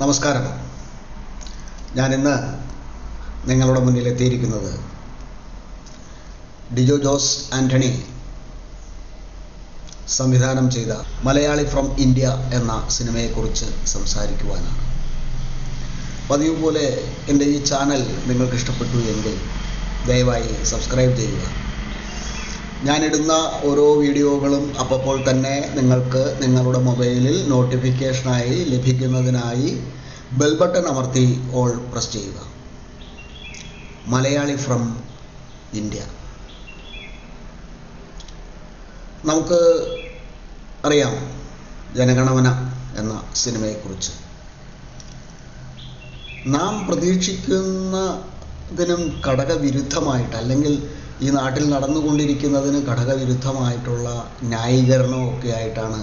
നമസ്കാരം. ഞാനിന്ന് നിങ്ങളുടെ മുന്നിൽ എത്തിയിരിക്കുന്നത് ഡിജോ ജോസ് ആന്റണി സംവിധാനം ചെയ്ത മലയാളി ഫ്രം ഇന്ത്യ എന്ന സിനിമയെക്കുറിച്ച് സംസാരിക്കുവാനാണ്. പതിവ് പോലെ എന്റെ ഈ ചാനൽ നിങ്ങൾക്ക് ഇഷ്ടപ്പെട്ടു എങ്കിൽ ദയവായി സബ്സ്ക്രൈബ് ചെയ്യുക. ഞാനിടുന്ന ഓരോ വീഡിയോകളും അപ്പോൾ തന്നെ നിങ്ങൾക്ക് നിങ്ങളുടെ മൊബൈലിൽ നോട്ടിഫിക്കേഷനായി ലഭിക്കുന്നതിനായി ബെൽ ബട്ടൺ അമർത്തി ഓൾ പ്രസ് ചെയ്യുക. Malayali from India. നമുക്ക് അറിയാം ജനഗണമന എന്ന സിനിമയെക്കുറിച്ച്. നാം പ്രതീക്ഷിക്കുന്നതിനും ഘടകവിരുദ്ധമായിട്ട് അല്ലെങ്കിൽ ഈ നാട്ടിൽ നടന്നുകൊണ്ടിരിക്കുന്നതിന് ഘടകവിരുദ്ധമായിട്ടുള്ള ന്യായീകരണമൊക്കെ ആയിട്ടാണ്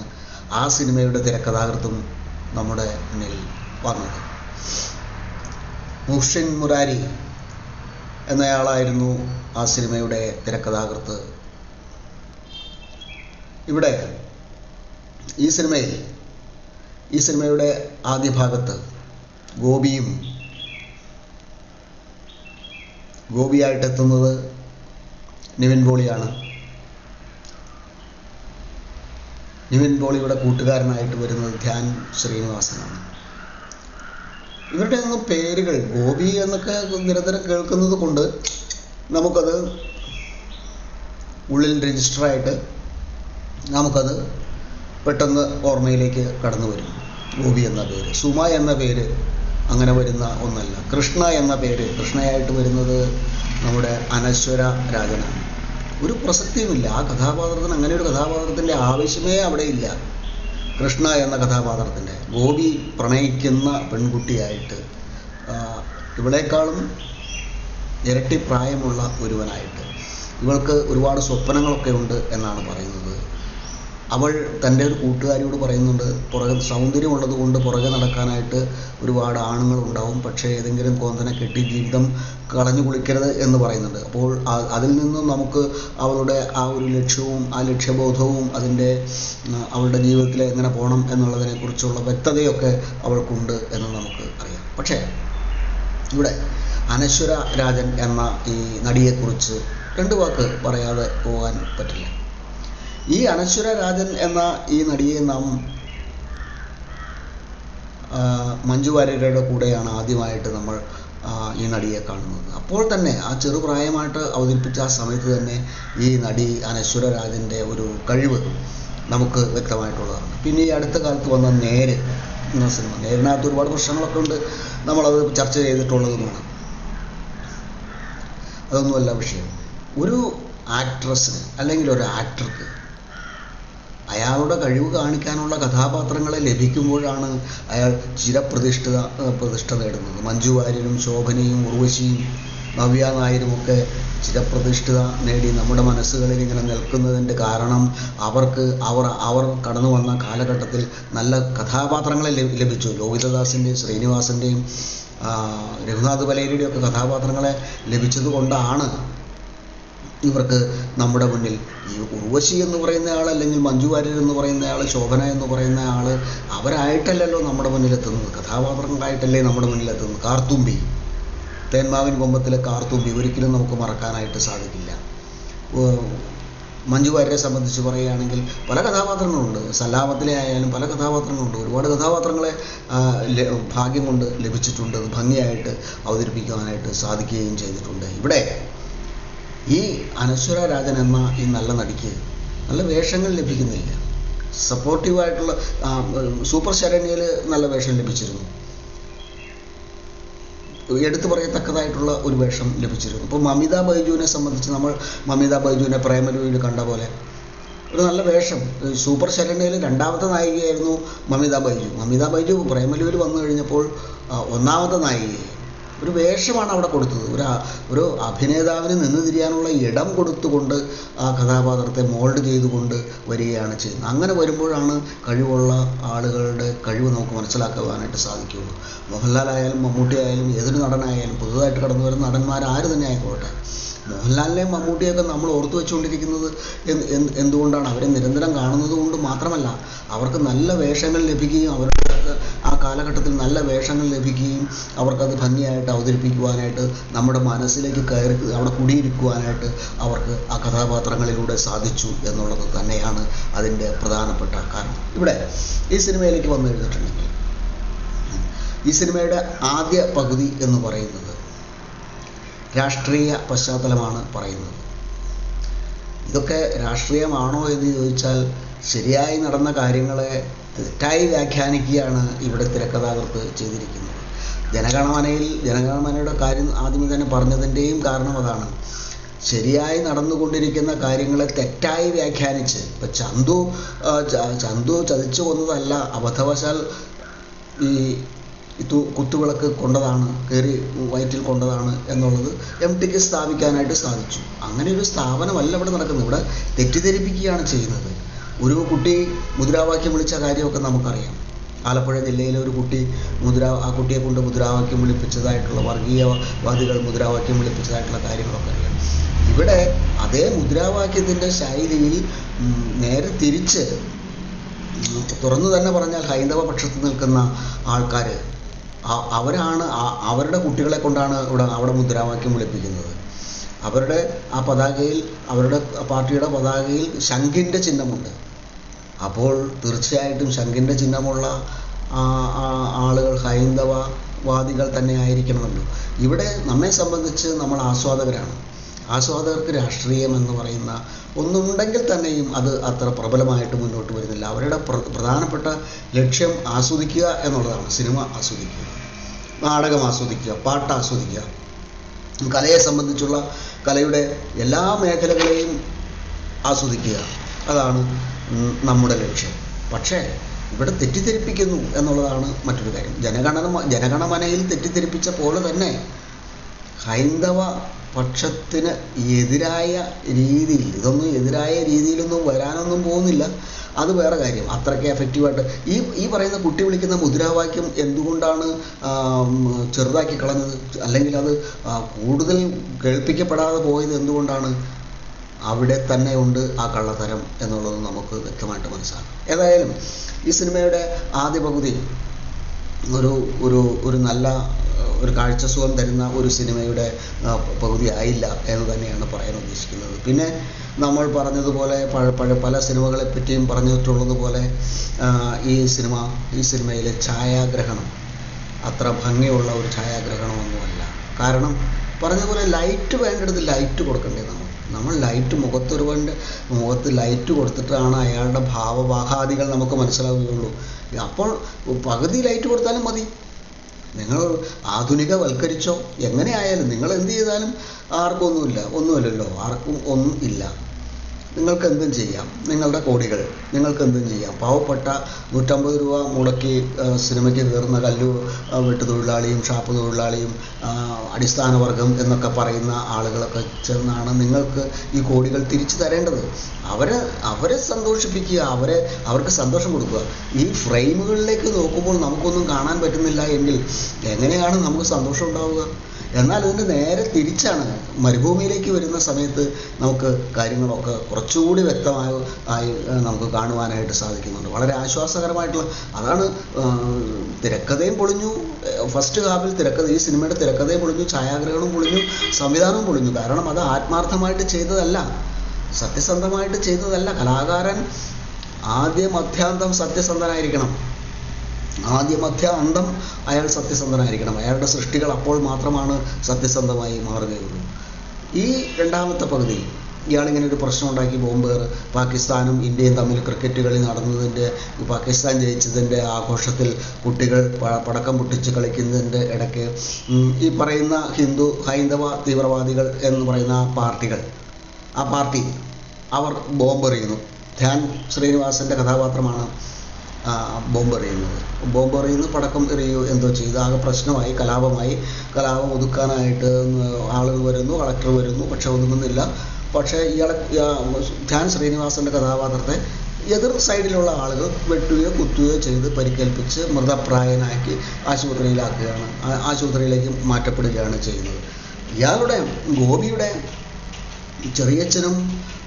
ആ സിനിമയുടെ തിരക്കഥാകൃത്തും നമ്മുടെ മുന്നിൽ വന്നത്. മുഹ്സിൻ മുരാരി എന്നയാളായിരുന്നു ആ സിനിമയുടെ തിരക്കഥാകൃത്ത്. ഇവിടെ ഈ സിനിമയിൽ ഈ സിനിമയുടെ ആദ്യ ഭാഗത്ത് ഗോപിയും ഗോപിയായിട്ടെത്തുന്നത് നിവിൻ പോളിയാണ് നിവിൻ പോളിയുടെ കൂട്ടുകാരനായിട്ട് വരുന്നത് ധ്യാൻ ശ്രീനിവാസനാണ്. ഇവരുടെ ഒന്നും പേരുകൾ ഗോപി എന്നൊക്കെ നിരന്തരം കേൾക്കുന്നത് കൊണ്ട് നമുക്കത് ഉള്ളിൽ രജിസ്റ്ററായിട്ട് നമുക്കത് പെട്ടെന്ന് ഓർമ്മയിലേക്ക് കടന്നു വരും. ഗോപി എന്ന പേര് സുമ എന്ന പേര് അങ്ങനെ വരുന്ന ഒന്നല്ല. കൃഷ്ണ എന്ന പേര് കൃഷ്ണയായിട്ട് വരുന്നത് നമ്മുടെ അനശ്വര രാജനാണ്. ഒരു പ്രസക്തിയുമില്ല. ആ കഥാപാത്രത്തിന് അങ്ങനെ ഒരു കഥാപാത്രത്തിന്റെ ആവശ്യമേ അവിടെ ഇല്ല. കൃഷ്ണ എന്ന കഥാപാത്രത്തിന്റെ ഗോപി പ്രണയിക്കുന്ന പെൺകുട്ടിയായിട്ട് ഇവളെക്കാളും ഇരട്ടി പ്രായമുള്ള ഒരുവനായിട്ട്. ഇവൾക്ക് ഒരുപാട് സ്വപ്നങ്ങളൊക്കെ ഉണ്ട് എന്നാണ് പറയുന്നത്. അവൾ തന്റെ ഒരു കൂട്ടുകാരിയോട് പറയുന്നുണ്ട് പുറകെ സൗന്ദര്യമുള്ളത് കൊണ്ട് പുറകെ നടക്കാനായിട്ട് ഒരുപാട് ആണുങ്ങളുണ്ടാവും പക്ഷേ ഏതെങ്കിലും കോന്തനെ കെട്ടി ജീവിതം കളഞ്ഞു കുളിക്കരുത് എന്ന് പറയുന്നുണ്ട്. അപ്പോൾ അതിൽ നിന്നും നമുക്ക് അവളുടെ ആ ഒരു ലക്ഷ്യവും ആ ലക്ഷ്യബോധവും അതിന്റെ അവളുടെ ജീവിതത്തിൽ എങ്ങനെ പോകണം എന്നുള്ളതിനെക്കുറിച്ചുള്ള വ്യക്തതയൊക്കെ അവൾക്കുണ്ട് എന്ന് നമുക്ക് അറിയാം. പക്ഷേ ഇവിടെ അനശ്വര രാജൻ എന്ന ഈ നടിയെക്കുറിച്ച് രണ്ട് വാക്ക് പറയാതെ പോകാൻ പറ്റില്ല. ഈ അനശ്വര രാജൻ എന്ന ഈ നടിയെ നാം മഞ്ജു വാര്യരുടെ കൂടെയാണ് ആദ്യമായിട്ട് നമ്മൾ ഈ നടിയെ കാണുന്നത്. അപ്പോൾ തന്നെ ആ ചെറുപ്രായമായിട്ട് അവതരിപ്പിച്ച ആ സമയത്ത് തന്നെ ഈ നടി അനശ്വര രാജന്റെ ഒരു കഴിവ് നമുക്ക് വ്യക്തമായിട്ടുള്ളതാണ്. പിന്നെ ഈ അടുത്ത കാലത്ത് വന്ന നേര് എന്ന സിനിമ നേരിനകത്ത് ഒരുപാട് പ്രശ്നങ്ങളൊക്കെ ഉണ്ട്. നമ്മളത് ചർച്ച ചെയ്തിട്ടുള്ളതുമാണ്. അതൊന്നുമല്ല വിഷയം. ഒരു ആക്ട്രസ് അല്ലെങ്കിൽ ഒരു ആക്ടർക്ക് അയാളുടെ കഴിവ് കാണിക്കാനുള്ള കഥാപാത്രങ്ങളെ ലഭിക്കുമ്പോഴാണ് അയാൾ ചിരപ്രതിഷ്ഠിത പ്രതിഷ്ഠ നേടുന്നത്. മഞ്ജു വാര്യരും ശോഭനയും ഉർവശിയും നവ്യ നായരും ഒക്കെ ചിരപ്രതിഷ്ഠിത നേടി നമ്മുടെ മനസ്സുകളിൽ ഇങ്ങനെ നിൽക്കുന്നതിന്റെ കാരണം അവർക്ക് അവർ അവർ കടന്നു വന്ന കാലഘട്ടത്തിൽ നല്ല കഥാപാത്രങ്ങളെ ലഭിച്ചു. ലോഹിതദാസിന്റെയും ശ്രീനിവാസന്റെയും രഘുനാഥ് പലേരിയുടെ ഒക്കെ കഥാപാത്രങ്ങളെ ലഭിച്ചത് കൊണ്ടാണ് ഇവർക്ക് നമ്മുടെ മുന്നിൽ ഈ ഉർവശി എന്ന് പറയുന്ന ആൾ അല്ലെങ്കിൽ മഞ്ജു വാര്യർ എന്ന് പറയുന്ന ആൾ ശോഭന എന്ന് പറയുന്ന ആൾ അവരായിട്ടല്ലല്ലോ നമ്മുടെ മുന്നിൽ എത്തുന്നത് കഥാപാത്രങ്ങളായിട്ടല്ലേ നമ്മുടെ മുന്നിൽ എത്തുന്നത് കാർത്തുമ്പി. തേന്മാവിൻ കൊമ്പത്തിലെ കാർത്തുമ്പി ഒരിക്കലും നമുക്ക് മറക്കാനായിട്ട് സാധിക്കില്ല. മഞ്ജു വാര്യരെ സംബന്ധിച്ച് പറയുകയാണെങ്കിൽ പല കഥാപാത്രങ്ങളുണ്ട്. സലാമത്തിലെ ആയാലും പല കഥാപാത്രങ്ങളുണ്ട്. ഒരുപാട് കഥാപാത്രങ്ങളെ ഭാഗ്യം കൊണ്ട് ലഭിച്ചിട്ടുണ്ട്. ഭംഗിയായിട്ട് അവതരിപ്പിക്കുവാനായിട്ട് സാധിക്കുകയും ചെയ്തിട്ടുണ്ട്. ഇവിടെ ഈ അനശ്വര രാജൻ എന്ന ഈ നല്ല നടിക്ക് നല്ല വേഷങ്ങൾ ലഭിക്കുന്നില്ല. സപ്പോർട്ടീവായിട്ടുള്ള സൂപ്പർ ശരണ്യയിൽ നല്ല വേഷം ലഭിച്ചിരുന്നു. എടുത്തു പറയത്തക്കതായിട്ടുള്ള ഒരു വേഷം ലഭിച്ചിരുന്നു. ഇപ്പോൾ മമിത ബൈജുവിനെ സംബന്ധിച്ച് നമ്മൾ മമിത ബൈജുവിനെ പ്രേമലുവിൽ കണ്ട പോലെ ഒരു നല്ല വേഷം. സൂപ്പർ ശരണ്യയിൽ രണ്ടാമത്തെ നായികയായിരുന്നു മമിത ബൈജു. മമിത ബൈജു പ്രേമലുവിൽ വന്നു കഴിഞ്ഞപ്പോൾ ഒന്നാമത്തെ നായികയായി. ഒരു വേഷമാണ് അവിടെ കൊടുത്തത്. ഒരു ഒരു അഭിനേതാവിന് നിന്ന് തിരിയാനുള്ള ഇടം കൊടുത്തുകൊണ്ട് ആ കഥാപാത്രത്തെ മോൾഡ് ചെയ്തുകൊണ്ട് വരികയാണ് ചെയ്യുന്നത്. അങ്ങനെ വരുമ്പോഴാണ് കഴിവുള്ള ആളുകളുടെ കഴിവ് നമുക്ക് മനസ്സിലാക്കുവാനായിട്ട് സാധിക്കുകയുള്ളൂ. മോഹൻലാൽ ആയാലും മമ്മൂട്ടി ആയാലും ഏതൊരു നടനായാലും പുതുതായിട്ട് കടന്നു വരുന്ന നടന്മാർ ആര് തന്നെ ആയിക്കോട്ടെ. മോഹൻലാലിനെയും മമ്മൂട്ടിയൊക്കെ നമ്മൾ ഓർത്തു വെച്ചുകൊണ്ടിരിക്കുന്നത് എന്ത് എന്ത് എന്തുകൊണ്ടാണ്? അവരെ നിരന്തരം കാണുന്നത് കൊണ്ട് മാത്രമല്ല അവർക്ക് നല്ല വേഷങ്ങൾ ലഭിക്കുകയും അവരുടെ കാലഘട്ടത്തിൽ നല്ല വേഷങ്ങൾ ലഭിക്കുകയും അവർക്കത് ഭംഗിയായിട്ട് അവതരിപ്പിക്കുവാനായിട്ട് നമ്മുടെ മനസ്സിലേക്ക് കയറി അവിടെ കുടിയിരിക്കുവാനായിട്ട് അവർക്ക് ആ കഥാപാത്രങ്ങളിലൂടെ സാധിച്ചു എന്നുള്ളത് തന്നെയാണ് അതിന്റെ പ്രധാനപ്പെട്ട കാരണം. ഇവിടെ ഈ സിനിമയിലേക്ക് വന്നു കഴിഞ്ഞിട്ടുണ്ടെങ്കിൽ ഈ സിനിമയുടെ ആദ്യ പകുതി എന്ന് പറയുന്നത് രാഷ്ട്രീയ പശ്ചാത്തലമാണ് പറയുന്നത്. ഇതൊക്കെ രാഷ്ട്രീയമാണോ എന്ന് ചോദിച്ചാൽ ശരിയായി നടന്ന കാര്യങ്ങളെ തെറ്റായി വ്യാഖ്യാനിക്കുകയാണ് ഇവിടെ തിരക്കഥാകൃത്ത് ചെയ്തിരിക്കുന്നത്. ജനഗണമനയിൽ ജനഗണമനയുടെ കാര്യം ആദ്യമേ തന്നെ പറഞ്ഞതിന്റെയും കാരണം അതാണ്. ശരിയായി നടന്നുകൊണ്ടിരിക്കുന്ന കാര്യങ്ങളെ തെറ്റായി വ്യാഖ്യാനിച്ച് ഇപ്പം ചന്തു ചന്തു ചതിച്ചു കൊന്നതല്ല അബദ്ധവശാൽ ഈ ഇതു കുത്തുവിളക്ക് കൊണ്ടതാണ് കയറി വയറ്റിൽ കൊണ്ടതാണ് എന്നുള്ളത് എം ടിക്ക് സ്ഥാപിക്കാനായിട്ട് സാധിച്ചു. അങ്ങനെ ഒരു സ്ഥാപനമല്ല ഇവിടെ നടക്കുന്നത്. ഇവിടെ തെറ്റിദ്ധരിപ്പിക്കുകയാണ് ചെയ്യുന്നത്. ഒരു കുട്ടി മുദ്രാവാക്യം വിളിച്ച കാര്യമൊക്കെ നമുക്കറിയാം. ആലപ്പുഴ ജില്ലയിലെ ഒരു കുട്ടി മുദ്രാ ആ കുട്ടിയെ കൊണ്ട് മുദ്രാവാക്യം വിളിപ്പിച്ചതായിട്ടുള്ള വർഗീയവാദികൾ മുദ്രാവാക്യം വിളിപ്പിച്ചതായിട്ടുള്ള കാര്യങ്ങളൊക്കെ അറിയാം. ഇവിടെ അതേ മുദ്രാവാക്യത്തിന്റെ ശൈലിയിൽ നേരെ തിരിച്ച് തുറന്നു തന്നെ പറഞ്ഞാൽ ഹൈന്ദവ പക്ഷത്ത് നിൽക്കുന്ന ആൾക്കാർ അവരാണ് അവരുടെ കുട്ടികളെ കൊണ്ടാണ് ഇവിടെ അവിടെ മുദ്രാവാക്യം വിളിപ്പിക്കുന്നത്. അവരുടെ ആ പതാകയിൽ അവരുടെ പാർട്ടിയുടെ പതാകയിൽ ശംഖിന്റെ ചിഹ്നമുണ്ട്. അപ്പോൾ തീർച്ചയായിട്ടും ശംഖിന്റെ ചിഹ്നമുള്ള ആളുകൾ ഹൈന്ദവവാദികൾ തന്നെ ആയിരിക്കണമല്ലോ ഇവിടെ നമ്മെ സംബന്ധിച്ച് നമ്മൾ ആസ്വാദകരാണ്. ആസ്വാദകർക്ക് രാഷ്ട്രീയം എന്ന് പറയുന്ന ഒന്നുണ്ടെങ്കിൽ തന്നെയും അത് അത്ര പ്രബലമായിട്ട് മുന്നോട്ട് വരുന്നില്ല. അവരുടെ പ്ര- പ്രധാനപ്പെട്ട ലക്ഷ്യം ആസ്വദിക്കുക എന്നുള്ളതാണ്. സിനിമ ആസ്വദിക്കുക നാടകം ആസ്വദിക്കുക പാട്ട് ആസ്വദിക്കുക. കലയെ സംബന്ധിച്ചുള്ള കലയുടെ എല്ലാ മേഖലകളെയും ആസ്വദിക്കുക. അതാണ് നമ്മുടെ ലക്ഷ്യം. പക്ഷേ ഇവിടെ തെറ്റിദ്ധരിപ്പിക്കുന്നു എന്നുള്ളതാണ് മറ്റൊരു കാര്യം. ജനഗണന ജനഗണമനയിൽ തെറ്റിദ്ധരിപ്പിച്ച പോലെ തന്നെ ഹൈന്ദവ പക്ഷത്തിന് എതിരായ രീതിയിൽ ഇതൊന്നും എതിരായ രീതിയിലൊന്നും വരാനൊന്നും പോകുന്നില്ല. അത് വേറെ കാര്യം. അത്രയ്ക്ക് എഫക്റ്റീവായിട്ട് ഈ ഈ പറയുന്ന കുട്ടി വിളിക്കുന്ന മുദ്രാവാക്യം എന്തുകൊണ്ടാണ് ചെറുതാക്കി കളഞ്ഞത്? അല്ലെങ്കിൽ അത് കൂടുതൽ കേൾപ്പിക്കപ്പെടാതെ പോയത് എന്തുകൊണ്ടാണ്? അവിടെ തന്നെ ഉണ്ട് ആ കള്ളത്തരം എന്നുള്ളത് നമുക്ക് വ്യക്തമായിട്ട് മനസ്സിലാക്കാം. ഏതായാലും ഈ സിനിമയുടെ ആദ്യ പകുതി ഒരു ഒരു ഒരു നല്ല ഒരു കാഴ്ചസുഖം തരുന്ന ഒരു സിനിമയുടെ പകുതി ആയില്ല എന്ന് തന്നെയാണ് പറയാൻ ഉദ്ദേശിക്കുന്നത്. പിന്നെ നമ്മൾ പറഞ്ഞതുപോലെ പഴ പല സിനിമകളെ പറ്റിയും പറഞ്ഞിട്ടുള്ളതുപോലെ ഈ സിനിമ ഈ സിനിമയിലെ ഛായാഗ്രഹണം അത്ര ഭംഗിയുള്ള ഒരു ഛായാഗ്രഹണമൊന്നുമല്ല കാരണം പറഞ്ഞതുപോലെ ലൈറ്റ് വേണ്ടിടത്ത് ലൈറ്റ് കൊടുക്കണ്ടേ നമ്മൾ നമ്മൾ ലൈറ്റ് മുഖത്തൊരുവന്റെ മുഖത്ത് ലൈറ്റ് കൊടുത്തിട്ടാണ് അയാളുടെ ഭാവവാഹാദികൾ നമുക്ക് മനസ്സിലാവുകയുള്ളൂ. അപ്പോൾ പകുതി ലൈറ്റ് കൊടുത്താലും മതി. നിങ്ങൾ ആധുനികവൽക്കരിച്ചോ എങ്ങനെ ആയാലും നിങ്ങൾ എന്ത് ചെയ്താലും ആർക്കൊന്നുമില്ല ഒന്നുമില്ലല്ലോ ആർക്കും ഒന്നും ഇല്ല. നിങ്ങൾക്ക് എന്തും ചെയ്യാം. നിങ്ങളുടെ കോടികൾ നിങ്ങൾക്ക് എന്തും ചെയ്യാം. പാവപ്പെട്ട നൂറ്റമ്പത് രൂപ മുടക്കി സിനിമയ്ക്ക് കയറുന്ന കല്ലു വെട്ടു തൊഴിലാളിയും ഷാപ്പ് തൊഴിലാളിയും അടിസ്ഥാന വർഗം എന്നൊക്കെ പറയുന്ന ആളുകളൊക്കെ ചെന്നാണ് നിങ്ങൾക്ക് ഈ കോടികൾ തിരിച്ചു തരേണ്ടത്. അവരെ അവരെ സന്തോഷിപ്പിക്കുക അവരെ അവർക്ക് സന്തോഷം കൊടുക്കുക. ഈ ഫ്രെയിമുകളിലേക്ക് നോക്കുമ്പോൾ നമുക്കൊന്നും കാണാൻ പറ്റുന്നില്ല എങ്കിൽ എങ്ങനെയാണ് നമുക്ക് സന്തോഷം ഉണ്ടാവുക? എന്നാൽ ഇതിന്റെ നേരെ തിരിച്ചാണ് മരുഭൂമിയിലേക്ക് വരുന്ന സമയത്ത് നമുക്ക് കാര്യങ്ങളൊക്കെ കുറച്ചുകൂടി വ്യക്തമായ ആയി നമുക്ക് കാണുവാനായിട്ട് സാധിക്കുന്നുണ്ട്. വളരെ ആശ്വാസകരമായിട്ടുള്ള അതാണ് തിരക്കഥയും പൊളിഞ്ഞു. ഫസ്റ്റ് ഹാഫിൽ തിരക്കഥ ഈ സിനിമയുടെ തിരക്കഥയും പൊളിഞ്ഞു ഛായാഗ്രഹണവും പൊളിഞ്ഞു സംവിധാനവും പൊളിഞ്ഞു. കാരണം അത് ആത്മാർത്ഥമായിട്ട് ചെയ്തതല്ല. സത്യസന്ധമായിട്ട് ചെയ്തതല്ല. കലാകാരൻ ആദ്യം അത്യാന്തം സത്യസന്ധനായിരിക്കണം. ആദ്യം അത്യാന്തം അയാൾ സത്യസന്ധനായിരിക്കണം. അയാളുടെ സൃഷ്ടികൾ അപ്പോൾ മാത്രമാണ് സത്യസന്ധമായി മാറുകയുള്ളൂ ഈ രണ്ടാമത്തെ പകുതി ഇയാളിങ്ങനെ ഒരു പ്രശ്നം ഉണ്ടാക്കി ബോംബ് പാകിസ്ഥാനും ഇന്ത്യയും തമ്മിൽ ക്രിക്കറ്റ് കളി നടന്നതിന്റെ പാകിസ്ഥാൻ ജയിച്ചതിന്റെ ആഘോഷത്തിൽ കുട്ടികൾ പടക്കം പൊട്ടിച്ച് കളിക്കുന്നതിന്റെ ഇടയ്ക്ക് ഈ പറയുന്ന ഹിന്ദു ഹൈന്ദവ തീവ്രവാദികൾ എന്ന് പറയുന്ന പാർട്ടികൾ ആ പാർട്ടി അവർ ബോംബെറിയുന്നു. ധ്യാൻ ശ്രീനിവാസന്റെ കഥാപാത്രമാണ് ബോംബെറിയുന്നത്. ബോംബെറിയുന്നു പടക്കം എറിയൂ എന്തോ ചെയ്തു. ആകെ പ്രശ്നമായി കലാപമായി. കലാപം ഒതുക്കാനായിട്ട് ആളുകൾ വരുന്നു കളക്ടർ വരുന്നു പക്ഷെ ഒതുങ്ങുന്നില്ല. പക്ഷേ ഇയാളെ ഇയാ- ധ്യാൻ ശ്രീനിവാസന്റെ കഥാപാത്രത്തെ എതിർ സൈഡിലുള്ള ആളുകൾ വെട്ടുകയോ കുത്തുകയോ ചെയ്ത് പരിക്കേൽപ്പിച്ച് മൃതപ്രായനാക്കി ആശുപത്രിയിലാക്കുകയാണ് ആശുപത്രിയിലേക്ക് മാറ്റപ്പെടുകയാണ് ചെയ്യുന്നത്. ഇയാളുടെ ഗോപിയുടെ ചെറിയച്ഛനും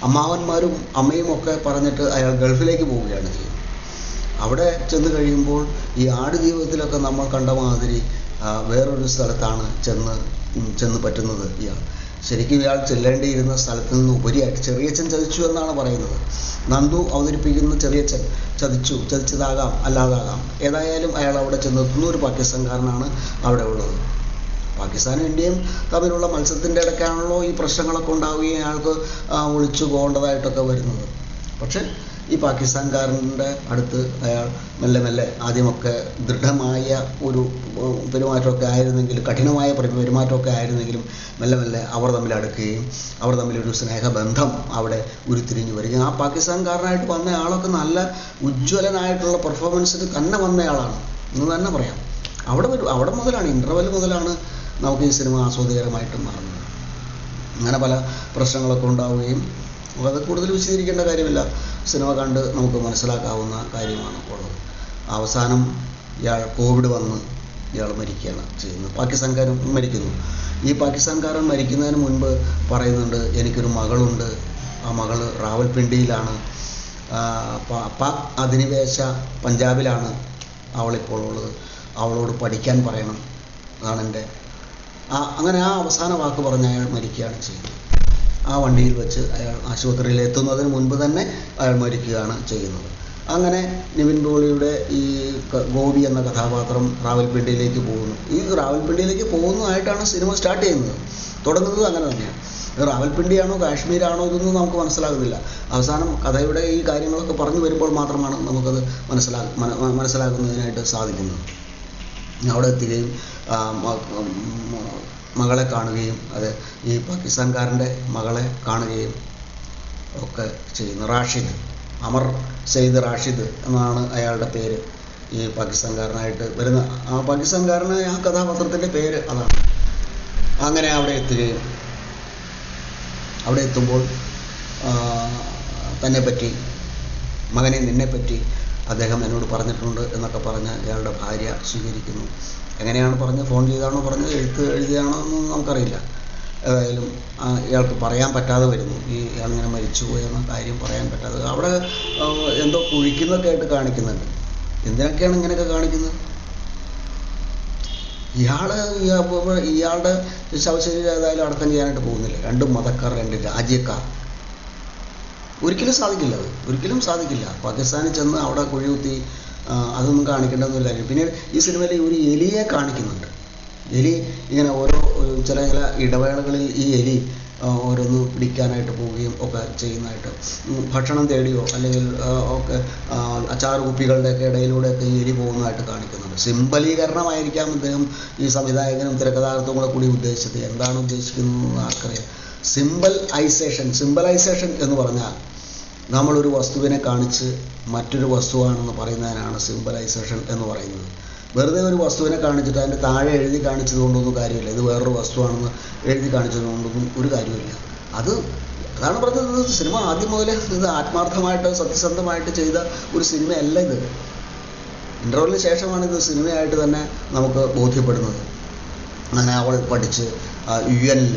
അമ്മാവന്മാരും അമ്മയും ഒക്കെ പറഞ്ഞിട്ട് അയാൾ ഗൾഫിലേക്ക് പോവുകയാണ് ചെയ്യുന്നത് അവിടെ ചെന്ന് കഴിയുമ്പോൾ ഈ ആട് ജീവിതത്തിലൊക്കെ നമ്മൾ കണ്ട മാതിരി വേറൊരു സ്ഥലത്താണ് ചെന്ന് ചെന്ന് പറ്റുന്നത് ഇയാൾ. ശരിക്കും ഇയാൾ ചെല്ലേണ്ടിയിരുന്ന സ്ഥലത്ത് നിന്ന് ഉപരിയായിട്ട് ചെറിയച്ഛൻ ചതിച്ചു എന്നാണ് പറയുന്നത്. നന്ദു അവതരിപ്പിക്കുന്ന ചെറിയച്ഛൻ ചതിച്ചു ചതിച്ചതാകാം അല്ലാതാകാം. ഏതായാലും അയാൾ അവിടെ ചെന്നെത്തുന്ന ഒരു പാകിസ്ഥാൻകാരനാണ് അവിടെ ഉള്ളത്. പാകിസ്ഥാനും ഇന്ത്യയും തമ്മിലുള്ള മത്സരത്തിന്റെ ഇടയ്ക്കാണല്ലോ ഈ പ്രശ്നങ്ങളൊക്കെ ഉണ്ടാവുകയും അയാൾക്ക് ഒളിച്ചു പോകേണ്ടതായിട്ടൊക്കെ വരുന്നത്. പക്ഷേ ഈ പാകിസ്ഥാൻകാരന്റെ അടുത്ത് അയാൾ മെല്ലെ മെല്ലെ ആദ്യമൊക്കെ ദൃഢമായ ഒരു പെരുമാറ്റമൊക്കെ ആയിരുന്നെങ്കിലും കഠിനമായ പെരു- പെരുമാറ്റമൊക്കെ ആയിരുന്നെങ്കിലും മെല്ലെ മെല്ലെ അവർ തമ്മിൽ അടുക്കുകയും അവർ തമ്മിലൊരു സ്നേഹബന്ധം അവിടെ ഉരുത്തിരിഞ്ഞു വരികയും. ആ പാകിസ്ഥാൻകാരനായിട്ട് വന്ന ആളൊക്കെ നല്ല ഉജ്ജ്വലനായിട്ടുള്ള പെർഫോമൻസിന് തന്നെ വന്നയാളാണ് എന്ന് തന്നെ പറയാം. അവിടെ വരും അവിടെ മുതലാണ് ഇന്റർവെൽ മുതലാണ് നമുക്ക് ഈ സിനിമ ആസ്വാദികരമായിട്ട് മാറുന്നത് അങ്ങനെ പല പ്രശ്നങ്ങളൊക്കെ ഉണ്ടാവുകയും അത് കൂടുതൽ വിശദീകരിക്കേണ്ട കാര്യമില്ല. സിനിമ കണ്ട് നമുക്ക് മനസ്സിലാക്കാവുന്ന കാര്യമാണ് ഉള്ളത് അവസാനം ഇയാൾ കോവിഡ് വന്ന് ഇയാൾ മരിക്കുകയാണ് ചെയ്യുന്നത്. പാകിസ്ഥാൻകാരൻ മരിക്കുന്നു. ഈ പാകിസ്ഥാൻകാരൻ മരിക്കുന്നതിന് മുൻപ് പറയുന്നുണ്ട് എനിക്കൊരു മകളുണ്ട്. ആ മകൾ റാവൽപിണ്ടിയിലാണ്. പാക് അധിനിവേശ പഞ്ചാബിലാണ് അവളിപ്പോൾ ഉള്ളത്. അവളോട് പഠിക്കാൻ പറയണം. അതാണ് എന്റെ ആ അങ്ങനെ ആ അവസാന വാക്ക് പറഞ്ഞ് അയാൾ മരിക്കുകയാണ് ചെയ്യുന്നത്. ആ വണ്ടിയിൽ വെച്ച് അയാൾ ആശുപത്രിയിൽ എത്തുന്നതിന് മുൻപ് തന്നെ അയാൾ മരിക്കുകയാണ് ചെയ്യുന്നത്. അങ്ങനെ നിവിൻ പോളിയുടെ ഈ ഗോപി എന്ന കഥാപാത്രം റാവൽപിണ്ടിയിലേക്ക് പോകുന്നു. ഈ റാവൽപിണ്ടിയിലേക്ക് പോകുന്നതായിട്ടാണ് സിനിമ സ്റ്റാർട്ട് ചെയ്യുന്നത്. തുടങ്ങുന്നത് അങ്ങനെ തന്നെയാണ്. റാവൽപിണ്ടിയാണോ കാശ്മീരാണോ ഇതൊന്നും നമുക്ക് മനസ്സിലാകുന്നില്ല. അവസാനം കഥയുടെ ഈ കാര്യങ്ങളൊക്കെ പറഞ്ഞു വരുമ്പോൾ മാത്രമാണ് നമുക്കത് മനസ്സിലാ മന- മനസ്സിലാക്കുന്നതിനായിട്ട് സാധിക്കുന്നത്. അവിടെ എത്തുകയും മകളെ കാണുകയും അത് ഈ പാകിസ്ഥാൻകാരന്റെ മകളെ കാണുകയും ഒക്കെ ചെയ്യുന്നു. റാഷിദ് അമർ സെയ്ദ് റാഷിദ് എന്നാണ് അയാളുടെ പേര്. ഈ പാകിസ്ഥാൻകാരനായിട്ട് വരുന്ന ആ പാകിസ്ഥാൻകാരനായ ആ കഥാപാത്രത്തിന്റെ പേര് അതാണ്. അങ്ങനെ അവിടെ എത്തുകയും അവിടെ എത്തുമ്പോൾ തന്നെ പറ്റി മകനെ നിന്നെപ്പറ്റി അദ്ദേഹം എന്നോട് പറഞ്ഞിട്ടുണ്ട് എന്നൊക്കെ പറഞ്ഞ് ഇയാളുടെ ഭാര്യ സ്വീകരിക്കുന്നു. എങ്ങനെയാണ് പറഞ്ഞത് ഫോൺ ചെയ്താണോ പറഞ്ഞത്? എഴുത്ത് എഴുതിയാണോ എന്ന് നമുക്കറിയില്ല. ഏതായാലും ഇയാൾക്ക് പറയാൻ പറ്റാതെ വരുന്നു. ഈ ഇയാളിങ്ങനെ മരിച്ചു എന്ന കാര്യം പറയാൻ പറ്റാതെ. അവിടെ എന്തോ കുഴിക്കുന്നൊക്കെ ആയിട്ട് കാണിക്കുന്നുണ്ട്. എന്തിനൊക്കെയാണ് ഇങ്ങനെയൊക്കെ കാണിക്കുന്നത്? ഇയാൾ ഇയാളുടെ ശവശരീരം ഏതായാലും അടക്കം ചെയ്യാനായിട്ട് പോകുന്നില്ല. രണ്ട് മതക്കാർ രണ്ട് രാജ്യക്കാർ. ഒരിക്കലും സാധിക്കില്ല അത്. ഒരിക്കലും സാധിക്കില്ല. പാകിസ്ഥാനിൽ ചെന്ന് അവിടെ കുഴികുത്തി അതൊന്നും കാണിക്കേണ്ടെന്നൊരു കാര്യം പിന്നീട് ഈ സിനിമയിൽ ഒരു എലിയെ കാണിക്കുന്നുണ്ട്. എലി ഇങ്ങനെ ഓരോ ചില ചില ഇടവേളകളിൽ ഈ എലി ഓരോന്ന് പിടിക്കാനായിട്ട് പോവുകയും ഒക്കെ ചെയ്യുന്നതായിട്ട്. ഭക്ഷണം തേടിയോ അല്ലെങ്കിൽ ഒക്കെ അച്ചാർ കുപ്പികളുടെയൊക്കെ ഇടയിലൂടെ ഒക്കെ എലി പോകുന്നതായിട്ട് കാണിക്കുന്നുണ്ട്. സിമ്പലീകരണമായിരിക്കാം ഇദ്ദേഹം ഈ സംവിധായകനും തിരക്കഥാകൃത്തും കൂടെ കൂടി ഉദ്ദേശിച്ചത്. എന്താണ് ഉദ്ദേശിക്കുന്നത് ആർക്കറിയാം. സിമ്പൽ ഐസേഷൻ സിമ്പലൈസേഷൻ എന്ന് പറഞ്ഞാൽ നമ്മളൊരു വസ്തുവിനെ കാണിച്ച് മറ്റൊരു വസ്തുവാണെന്ന് പറയുന്നതിനാണ് സിമ്പലൈസേഷൻ എന്ന് പറയുന്നത്. വെറുതെ ഒരു വസ്തുവിനെ കാണിച്ചിട്ട് അതിന്റെ താഴെ എഴുതി കാണിച്ചത് കൊണ്ടൊന്നും കാര്യമില്ല. ഇത് വേറൊരു വസ്തുവാണെന്ന് എഴുതി കാണിച്ചത് കൊണ്ടൊന്നും ഒരു കാര്യമില്ല അത് അതാണ് പറഞ്ഞത് സിനിമ ആദ്യം മുതലേ ഇത് ആത്മാർത്ഥമായിട്ട് സത്യസന്ധമായിട്ട് ചെയ്ത ഒരു സിനിമയല്ല ഇത്. ഇന്റർവെല്ലിന് ശേഷമാണ് ഇത് സിനിമയായിട്ട് തന്നെ നമുക്ക് ബോധ്യപ്പെടുന്നത്. അങ്ങനെ അവൾ പഠിച്ച് യു എനിൽ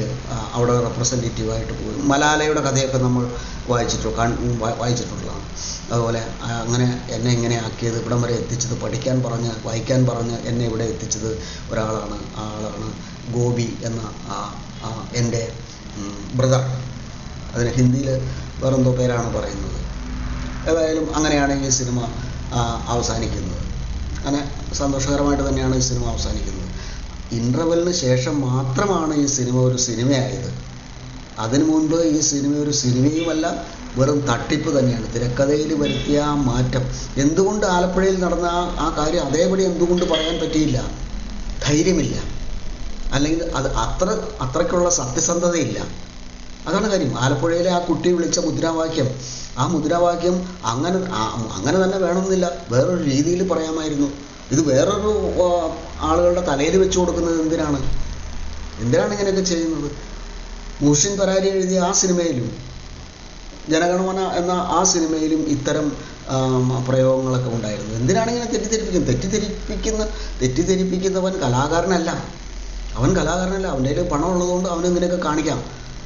അവിടെ റെപ്രസെന്റേറ്റീവായിട്ട് പോയി. മലാലയുടെ കഥയൊക്കെ നമ്മൾ വായിച്ചിട്ടു വായിച്ചിട്ടുള്ളതാണ്. അതുപോലെ അങ്ങനെ എന്നെ ഇങ്ങനെ ആക്കിയത് ഇവിടം വരെ എത്തിച്ചത് പഠിക്കാൻ പറഞ്ഞ് വായിക്കാൻ പറഞ്ഞ് എന്നെ ഇവിടെ എത്തിച്ചത് ഒരാളാണ്. ആ ആളാണ് ഗോപി എന്ന എന്റെ ബ്രദർ അതിന് ഹിന്ദിയിൽ വേറെന്തോ പേരാണ് പറയുന്നത്. ഏതായാലും അങ്ങനെയാണ് ഈ സിനിമ അവസാനിക്കുന്നത്. അങ്ങനെ സന്തോഷകരമായിട്ട് തന്നെയാണ് ഈ സിനിമ അവസാനിക്കുന്നത്. ഇന്റർവെല്ലിന് ശേഷം മാത്രമാണ് ഈ സിനിമ ഒരു സിനിമയായത്. അതിനു മുൻപ് ഈ സിനിമ ഒരു സിനിമയുമല്ല വെറും തട്ടിപ്പ് തന്നെയാണ്. തിരക്കഥയിൽ വരുത്തിയ ആ മാറ്റം. എന്തുകൊണ്ട് ആലപ്പുഴയിൽ നടന്ന ആ കാര്യം അതേപടി എന്തുകൊണ്ട് പറയാൻ പറ്റിയില്ല? ധൈര്യമില്ല. അല്ലെങ്കിൽ അത് അത്ര അത്രയ്ക്കുള്ള സത്യസന്ധതയില്ല. അതാണ് കാര്യം. ആലപ്പുഴയിലെ ആ കുട്ടി വിളിച്ച മുദ്രാവാക്യം. ആ മുദ്രാവാക്യം അങ്ങനെ അങ്ങനെ തന്നെ വേണമെന്നില്ല. വേറൊരു രീതിയിൽ പറയാമായിരുന്നു. ഇത് വേറൊരു ആളുകളുടെ തലയിൽ വെച്ച് കൊടുക്കുന്നത് എന്തിനാണ്? എന്തിനാണ് ഇങ്ങനെയൊക്കെ ചെയ്യുന്നത്? മുഷിൻ പരാരി എഴുതിയ ആ സിനിമയിലും ജനഗണമന എന്ന ആ സിനിമയിലും ഇത്തരം പ്രയോഗങ്ങളൊക്കെ ഉണ്ടായിരുന്നു. എന്തിനാണ് ഇങ്ങനെ തെറ്റിദ്ധരിപ്പിക്കുന്നത്? തെറ്റിദ്ധരിപ്പിക്കുന്ന തെറ്റിദ്ധരിപ്പിക്കുന്നവൻ കലാകാരനല്ല. അവൻ കലാകാരനല്ല. അവന്റെ കയ്യിൽ പണം ഉള്ളതുകൊണ്ട് അവന് ഇങ്ങനെയൊക്കെ കാണിക്കാം?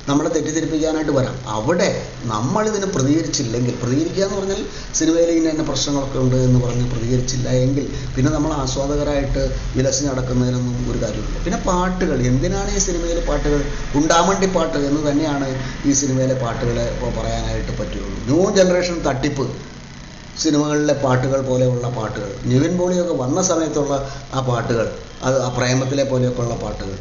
നമ്മളെ തെറ്റിദ്ധരിപ്പിക്കാനായിട്ട് വരാം. അവിടെ നമ്മളിതിന് പ്രതികരിച്ചില്ലെങ്കിൽ പ്രതികരിക്കുക എന്ന് പറഞ്ഞാൽ സിനിമയിൽ ഇന്ന ഇന്ന പ്രശ്നങ്ങളൊക്കെ ഉണ്ട് എന്ന് പറഞ്ഞ് പ്രതികരിച്ചില്ല എങ്കിൽ പിന്നെ നമ്മൾ ആസ്വാദകരായിട്ട് വിലസി നടക്കുന്നതിനൊന്നും ഒരു കാര്യമില്ല പിന്നെ പാട്ടുകൾ എന്തിനാണ് ഈ സിനിമയിലെ പാട്ടുകൾ? ഉണ്ടാമണ്ടി പാട്ട് എന്ന് തന്നെയാണ് ഈ സിനിമയിലെ പാട്ടുകളെ പറയാനായിട്ട് പറ്റുള്ളൂ ന്യൂ ജനറേഷൻ തട്ടിപ്പ് സിനിമകളിലെ പാട്ടുകൾ പോലെയുള്ള പാട്ടുകൾ. നിവിൻ പോളിയൊക്കെ വന്ന സമയത്തുള്ള ആ പാട്ടുകൾ അത് ആ പ്രേമത്തിലെ പോലെയൊക്കെ ഉള്ള പാട്ടുകൾ.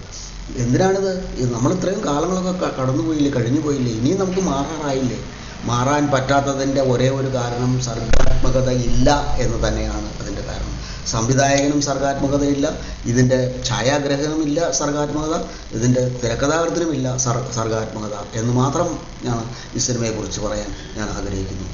എന്തിനാണിത്? നമ്മൾ ഇത്രയും കാലങ്ങളൊക്കെ കടന്നുപോയില്ലേ കഴിഞ്ഞു പോയില്ലേ ഇനിയും നമുക്ക് മാറാറായില്ലേ? മാറാൻ പറ്റാത്തതിന്റെ ഒരേ ഒരു കാരണം സർഗാത്മകത ഇല്ല എന്ന് തന്നെയാണ് അതിന്റെ കാരണം. സംവിധായകനും സർഗാത്മകതയില്ല ഇതിന്റെ ഛായാഗ്രഹണമില്ല സർഗാത്മകത ഇതിന്റെ തിരക്കഥാകൃത്തിനുമില്ല സർ സർഗാത്മകത എന്ന് മാത്രം ഞാൻ ഈ സിനിമയെക്കുറിച്ച് പറയാൻ ഞാൻ ആഗ്രഹിക്കുന്നു.